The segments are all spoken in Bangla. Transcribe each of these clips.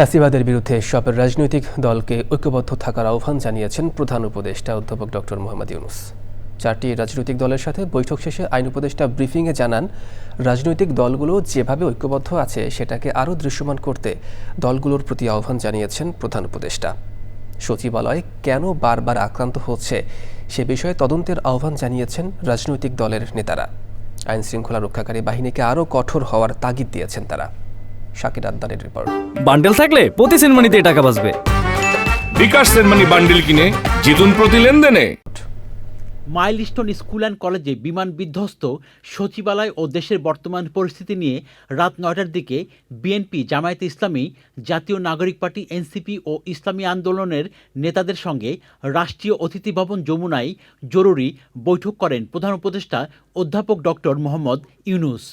ফ্যাসিবাদের বিরুদ্ধে সব রাজনৈতিক দলকে ঐক্যবদ্ধ থাকার আহ্বান জানিয়েছেন প্রধান উপদেষ্টা অধ্যাপক ডক্টর মোহাম্মদ ইউনুস। চারটি রাজনৈতিক দলের সাথে বৈঠক শেষে আইন উপদেষ্টা ব্রিফিংয়ে জানান, রাজনৈতিক দলগুলো যেভাবে ঐক্যবদ্ধ আছে সেটাকে আরও দৃশ্যমান করতে দলগুলোর প্রতি আহ্বান জানিয়েছেন প্রধান উপদেষ্টা। সচিবালয় কেন বারবার আক্রান্ত হচ্ছে সে বিষয়ে তদন্তের আহ্বান জানিয়েছেন রাজনৈতিক দলের নেতারা। আইন শৃঙ্খলা রক্ষাকারী বাহিনীকে আরও কঠোর হওয়ার তাগিদ দিয়েছেন তারা। শাকির আদ্দানের রিপোর্ট বান্ডেল থাকলে প্রতি সেনমানিতে টাকা বাঁচবে। বিকাশ সেনমানি বান্ডিল কিনে জিতুন প্রতি লেনদেনে। মাইলস্টোন স্কুল অ্যান্ড কলেজে বিমান বিধ্বস্ত সচিবালয় ও দেশের বর্তমান পরিস্থিতি নিয়ে রাত নয়টার দিকে বিএনপি জামায়াতে ইসলামী জাতীয় নাগরিক পার্টি এনসিপি ও ইসলামী আন্দোলনের নেতাদের সঙ্গে রাষ্ট্রীয় অতিথি ভবন যমুনায় জরুরি বৈঠক করেন প্রধান উপদেষ্টা অধ্যাপক ডক্টর মোহাম্মদ ইউনুস।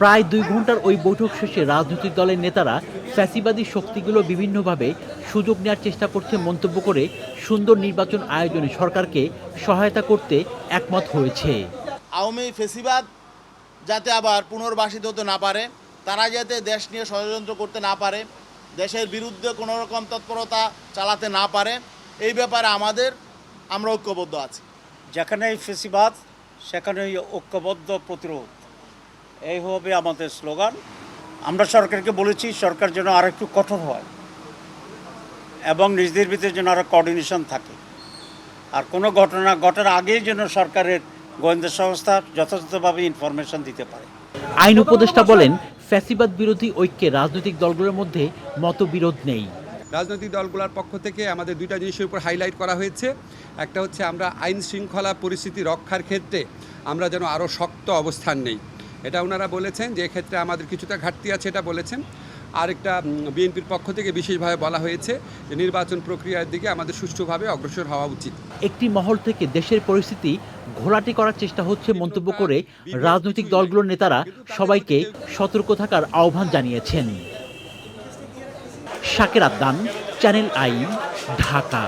প্রায় দুই ঘণ্টার ওই বৈঠক শেষে রাজনৈতিক দলের নেতারা ফ্যাসিবাদী শক্তিগুলো বিভিন্নভাবে সুযোগ নেওয়ার চেষ্টা করছে মন্তব্য করে সুন্দর নির্বাচন আয়োজনে সরকারকে সহায়তা করতে একমত হয়েছে। আওয়ামী ফেসিবাদ যাতে আবার পুনর্বাসিত হতে না পারে তারা যাতে দেশ নিয়ে ষড়যন্ত্র করতে না পারে দেশের বিরুদ্ধে কোনো রকম তৎপরতা চালাতে না পারে এই ব্যাপারে আমাদের আমরা ঐক্যবদ্ধ আছি। যেখানেই ফেসিবাদ সেখানেই ঐক্যবদ্ধ প্রতিরোধ। এই হবে আমাদের স্লোগান। আমরা সরকারকে বলেছি সরকার যেন আর একটু কঠোর হয় এবং নিজেদের ভিতরে যেন আরও কোঅর্ডিনেশন থাকে। আর কোনো ঘটনা ঘটার আগেই যেন সরকারের গোয়েন্দা সংস্থা যথাযথভাবে ইনফরমেশন দিতে পারে। আইন উপদেষ্টা বলেন ফ্যাসিবাদ বিরোধী ঐক্যে রাজনৈতিক দলগুলোর মধ্যে মতবিরোধ নেই। রাজনৈতিক দলগুলোর পক্ষ থেকে আমাদের দুইটা জিনিসের উপর হাইলাইট করা হয়েছে। একটা হচ্ছে আমরা আইন শৃঙ্খলা পরিস্থিতি রক্ষার ক্ষেত্রে আমরা যেন আরও শক্ত অবস্থান নেই। এটা ওনারা বলেছেন যে এক্ষেত্রে আমাদের কিছুটা ঘাটতি আছে, এটা বলেছেন। আরেকটা বিএনপির পক্ষ থেকে বিশেষভাবে বলা হয়েছে যে নির্বাচন প্রক্রিয়ার দিকে আমাদের সুষ্ঠুভাবে অগ্রসর হওয়া উচিত। একটি মহল থেকে দেশের পরিস্থিতি ঘোলাটে করার চেষ্টা হচ্ছে মন্তব্য করে রাজনৈতিক দলগুলোর নেতারা সবাইকে সতর্ক থাকার আহ্বান জানিয়েছেন। শাকের আদান, চ্যানেল আই, ঢাকা।